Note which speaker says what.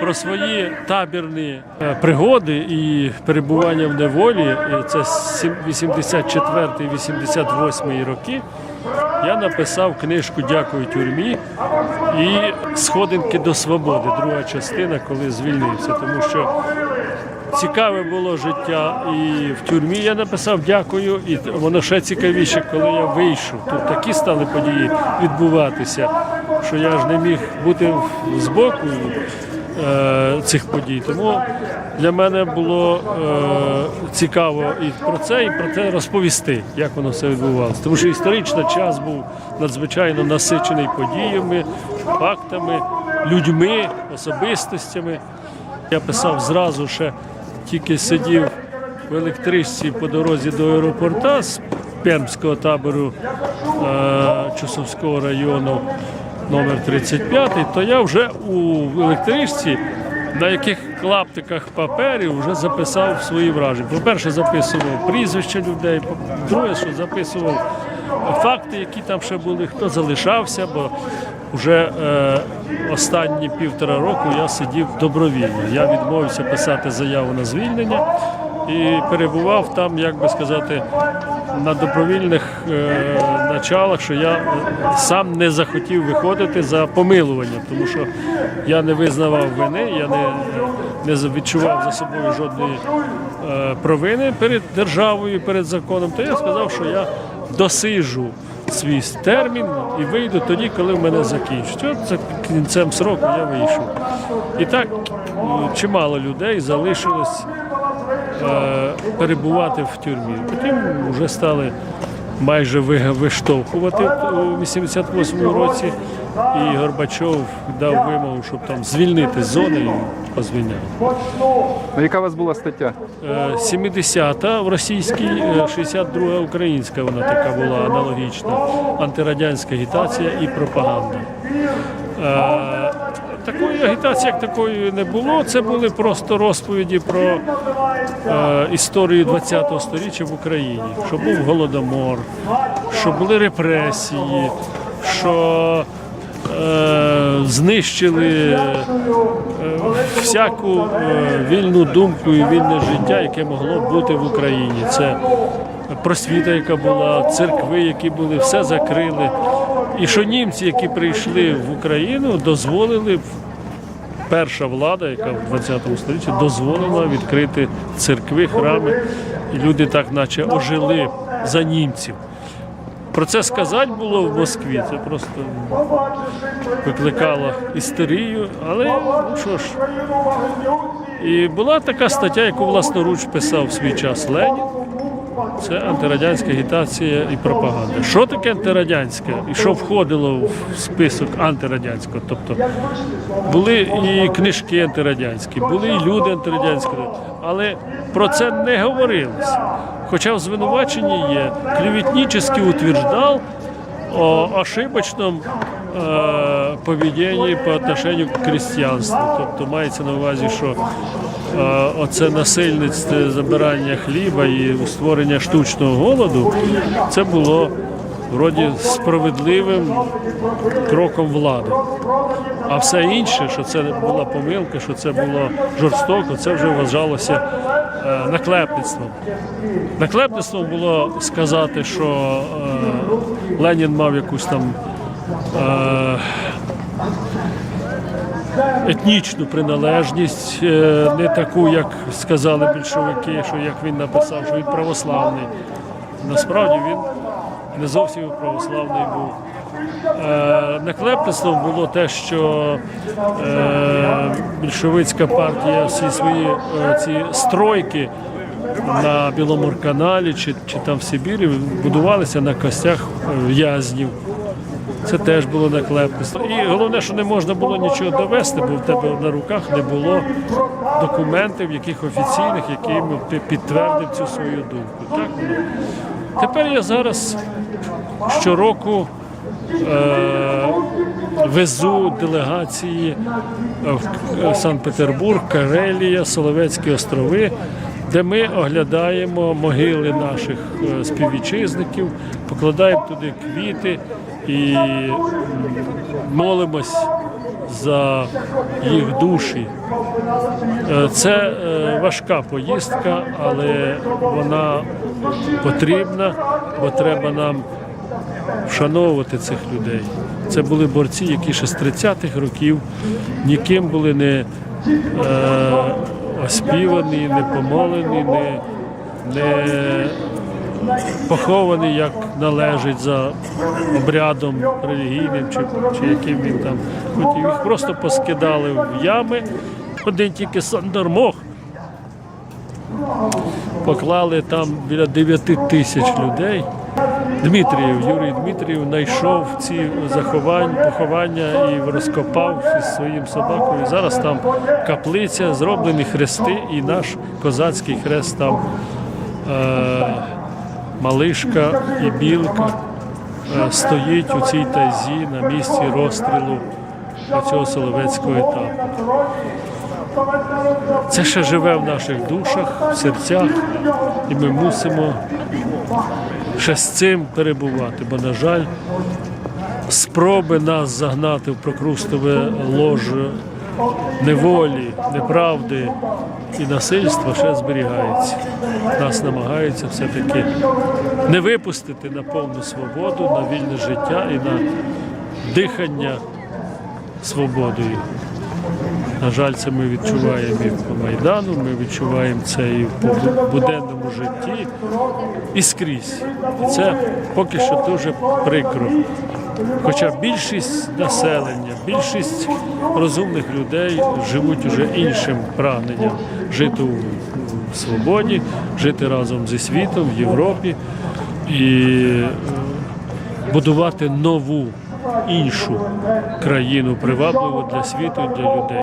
Speaker 1: про свої табірні е, пригоди і перебування в неволі, це 84-88 роки. Я написав книжку Дякую тюрмі і Сходинки до свободи, друга частина, коли звільнився. Тому що цікаве було життя і в тюрмі я написав дякую, і воно ще цікавіше, коли я вийшов. Тут такі стали події відбуватися, що я ж не міг бути збоку цих подій. Тому для мене було е, цікаво і про це, і про це розповісти, як воно все відбувалося. Тому що історично час був надзвичайно насичений подіями, фактами, людьми, особистостями. Я писав зразу ще, тільки сидів в електричці по дорозі до аеропорта з Пермського табору е, Чусовського району номер 35, то я вже у електричці на яких клаптиках паперів вже записав свої враження. По-перше, записував прізвища людей, по-друге, що записував факти, які там ще були, хто залишався, бо вже е, останні півтора року я сидів добровільно. Я відмовився писати заяву на звільнення і перебував там, як би сказати, на добровільних е, началах, що я сам не захотів виходити за помилуванням, тому що я не визнавав вини, я не, не відчував за собою жодної е, провини перед державою, перед законом. То я сказав, що я досижу свій термін і вийду тоді, коли в мене закінчиться. От за кінцем сроку я вийшов. І так е, чимало людей залишилось перебувати в тюрмі. Потім вже стали майже ви- виштовхувати у 88-му році. І Горбачов дав вимогу, щоб там звільнити зони і позвільняв.
Speaker 2: Ну, яка у вас була стаття?
Speaker 1: Е, 70-та в російській, е, 62-та українська вона така була аналогічна. Антирадянська агітація і пропаганда. Е, Такої агітації, як такої не було. Це були просто розповіді про е, історію ХХ століття в Україні, що був голодомор, що були репресії, що е, знищили е, всяку е, вільну думку і вільне життя, яке могло бути в Україні. Це просвіта, яка була, церкви, які були, все закрили. І що німці, які прийшли в Україну, дозволили перша влада, яка в 20 столітті дозволила відкрити церкви, храми, і люди так, наче ожили за німців. Про це сказати було в Москві. Це просто викликало істерію, але ну що ж. І була така стаття, яку власноруч писав в свій час Ленін. Це антирадянська агітація і пропаганда. Що таке антирадянське і що входило в список антирадянського? Тобто були і книжки антирадянські, були і люди антирадянські, але про це не говорилось. Хоча в звинуваченні є клеветнически утверждав о ошибочном е, поведении по отношению к крестьянству. Тобто мається на увазі, що оце насильництво забирання хліба і створення штучного голоду, це було вроді справедливим кроком влади. А все інше, що це була помилка, що це було жорстоко, це вже вважалося е, наклепництвом. Наклепництвом було сказати, що е, Ленін мав якусь там е, етнічну приналежність, е, не таку, як сказали більшовики, що як він написав, що він православний. Насправді він не зовсім православний був. Е, Наклепництвом було те, що е, більшовицька партія всі свої ці стройки на Біломорканалі чи, чи там в Сибірі будувалися на костях в'язнів. Це теж було наклепництво. І головне, що не можна було нічого довести, бо в тебе на руках не було документів, яких офіційних, якими ти підтвердив цю свою думку. Так. Тепер я зараз щороку е, везу делегації в Санкт-Петербург, Карелія, Соловецькі острови, де ми оглядаємо могили наших е, співвітчизників, покладаємо туди квіти і молимось за їх душі. Е, Це е, важка поїздка, але вона потрібна, бо треба нам вшановувати цих людей. Це були борці, які ще з 30-х років ніким були не е, оспівані, не помолені, не, не похований, як належить за обрядом релігійним чи, чи яким він там хотів. Їх просто поскидали в ями. Один тільки Сандермох поклали там біля 9 тисяч людей. Дмитрієв, Юрій Дмитрієв знайшов ці заховання, поховання і розкопав зі своїм собакою. Зараз там каплиця, зроблені хрести, і наш козацький хрест там е, малишка і білка е, стоїть у цій тайзі на місці розстрілу цього соловецького етапу. Це ще живе в наших душах, в серцях, і ми мусимо ще з цим перебувати, бо, на жаль, спроби нас загнати в прокрустове ложе неволі, неправди і насильства ще зберігається. Нас намагаються все-таки не випустити на повну свободу, на вільне життя і на дихання свободою. На жаль, це ми відчуваємо і по Майдану, ми відчуваємо це і в буденному житті, і скрізь. І це поки що дуже прикро. Хоча більшість населення, більшість розумних людей живуть уже іншим прагненням жити у свободі, жити разом зі світом в Європі і е, будувати нову іншу країну привабливу для світу для людей.